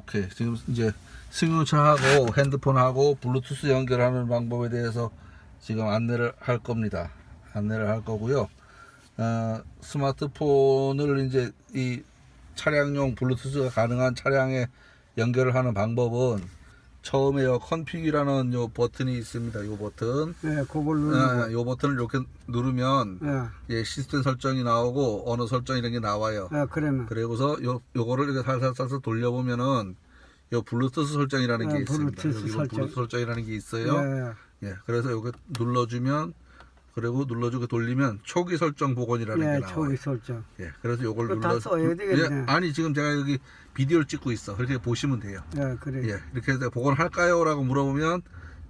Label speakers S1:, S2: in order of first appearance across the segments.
S1: 오케이. 지금 이제 승용차하고 핸드폰하고 블루투스 연결하는 방법에 대해서 지금 안내를 할 겁니다. 안내를 할 거고요. 어, 스마트폰을 이제 이 차량용 블루투스가 가능한 차량에 연결을 하는 방법은 처음에 요 컨피그라는 요 버튼이 있습니다. 요 버튼.
S2: 예, 그걸로.
S1: 어, 요 버튼을 이렇게 누르면
S2: 예,
S1: 예, 시스템 설정이 나오고 언어 설정 이런 게 나와요.
S2: 예, 그러면.
S1: 그리고서 요 요거를 이렇게 살살살살 돌려보면은 요 블루투스 설정이라는 게
S2: 아,
S1: 있습니다.
S2: 블루투스
S1: 여기
S2: 설정.
S1: 블루투스 설정이라는 게 있어요.
S2: 예,
S1: 예, 그래서 요거 눌러주면 그리고 눌러주고 돌리면 초기 설정 복원이라는 게
S2: 예,
S1: 나와요.
S2: 초기 설정.
S1: 예, 그래서 요걸
S2: 그거 다
S1: 눌러
S2: 써야 되겠네.
S1: 예, 아니 지금 제가 여기 비디오를 찍고 있어. 그렇게 보시면 돼요.
S2: 예, 그래.
S1: 예, 이렇게 해서 복원할까요?라고 물어보면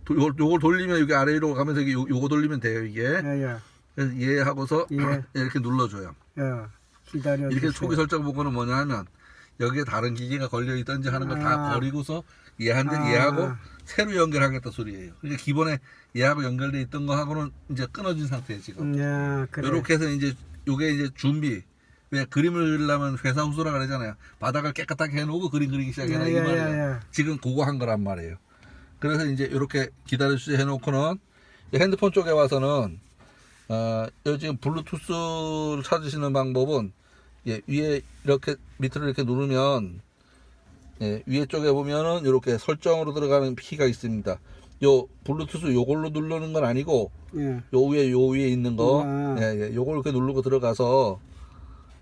S1: 도, 요걸, 요걸 돌리면 여기 아래로 가면서 이게 요, 요거 돌리면 돼요 이게.
S2: 예, 예,
S1: 그래서 예 하고서
S2: 예.
S1: 이렇게 눌러줘요.
S2: 예. 기다려.
S1: 이렇게 초기 설정 복원은 뭐냐 하면 여기에 다른 기기가 걸려 있든지 하는 걸 다
S2: 아.
S1: 버리고서 얘한테
S2: 아.
S1: 얘하고 새로 연결하겠다 소리예요. 그러니까 기본에 얘하고 연결돼 있던 거하고는 이제 끊어진 상태예요 지금.
S2: 예, 그래.
S1: 이렇게 해서 이제 요게 이제 준비. 왜 그림을 그리려면 회사 후소라 그러잖아요. 바닥을 깨끗하게 해놓고 그림 그리기 시작해라
S2: 예,
S1: 이
S2: 예,
S1: 말이에요. 지금 그거 한 거란 말이에요. 그래서 이제 이렇게 기다려주세요 해놓고는 이 핸드폰 쪽에 와서는 어, 요 지금 블루투스를 찾으시는 방법은 예, 위에 이렇게 밑으로 이렇게 누르면 예, 위에 쪽에 보면은 이렇게 설정으로 들어가는 키가 있습니다. 요 블루투스 요걸로 누르는 건 아니고
S2: 예.
S1: 요 위에 요 위에 있는 거,
S2: 우와.
S1: 예, 예, 요걸 이렇게 누르고 들어가서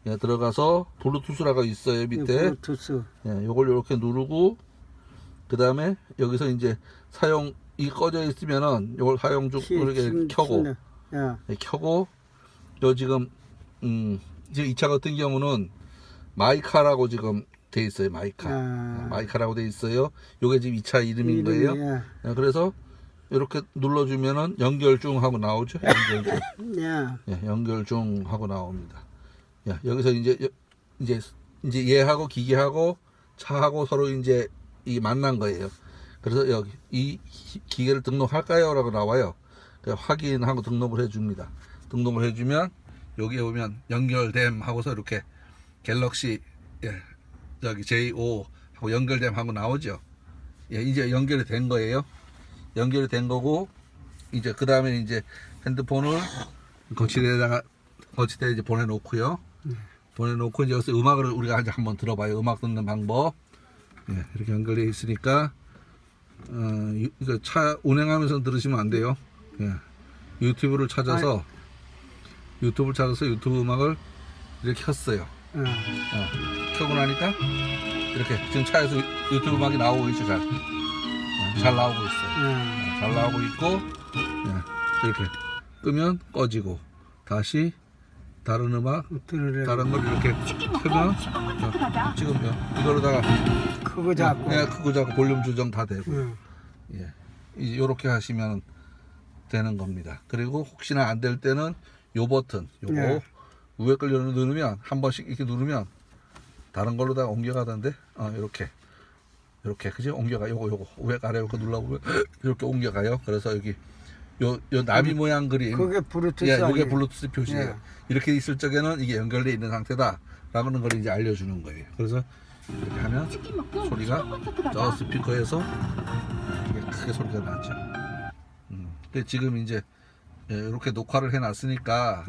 S1: 예, 들어가서 블루투스라고 있어요 밑에.
S2: 블루투스.
S1: 예, 요걸 이렇게 누르고 그 다음에 여기서 이제 사용 이 꺼져 있으면은 요걸 사용 중
S2: 키-
S1: 이렇게
S2: 키-
S1: 켜고
S2: 키네. 예.
S1: 예, 켜고 요 지금 음 지금 이 차 같은 경우는 마이카라고 지금 돼 있어요 마이카
S2: 아.
S1: 마이카라고 돼 있어요 요게 지금 이 차 이름인 거예요
S2: 이름이,
S1: 예, 그래서 이렇게 눌러주면은 연결 중 하고 나오죠 연결 중
S2: 예.
S1: 예, 연결 중 하고 나옵니다. 예, 여기서 이제 여- 이제 이제 얘하고 기계하고 차하고 서로 이제 이 만난 거예요. 그래서 여기 이 기- 기계를 등록할까요라고 나와요. 그 확인하고 등록을 해줍니다. 등록을 해주면 여기에 보면 연결됨 하고서 이렇게 갤럭시 예, 저기 J5 하고 연결됨 하고 나오죠. 예, 이제 연결이 된 거예요. 연결이 된 거고 이제 그 다음에 이제 핸드폰을 거치대에다가 거치대에 이제 보내놓고요. 보내놓고 이제 여기서 음악을 우리가 이제 한번 들어봐요. 음악 듣는 방법. 예, 이렇게 연결되어 있으니까 어, 유- 차 운행하면서 들으시면 안 돼요. 예, 유튜브를 찾아서 유튜브를 찾아서 유튜브 음악을 이렇게 켰어요.
S2: 예.
S1: 어, 켜고 나니까 이렇게 지금 차에서 유- 유튜브 음악이 나오고 있죠. 잘, 어, 잘 나오고 있어요.
S2: 예.
S1: 잘 나오고 있고 예, 이렇게 끄면 꺼지고 다시 다른 음악. 다른 걸 이렇게 켜면 어, 지금요 이거로다가
S2: 그거 잡고.
S1: 예, 크고 작고 볼륨 조정 다 되고
S2: 예.
S1: 예 이렇게 하시면 되는 겁니다 그리고 혹시나 안 될 때는 요 버튼 요거
S2: 예.
S1: 위에 걸 누르면 한 번씩 이렇게 누르면 다른 걸로다가 옮겨가던데 어 이렇게 이렇게 그지 옮겨가 요거 요거 위에 아래 이렇게 눌러보면 이렇게 옮겨가요 그래서 여기 요 요 나비 모양 그림
S2: 그게 블루투스.
S1: 예, 이게
S2: 아니에요?
S1: 블루투스 표시예요.
S2: 예.
S1: 이렇게 있을 적에는 이게 연결돼 있는 상태다 라는 걸 이제 알려주는 거예요. 그래서 이렇게 하면 소리가 저 스피커에서 이게 크게 소리가 나죠. 음. 근데 지금 이제 예, 이렇게 녹화를 해놨으니까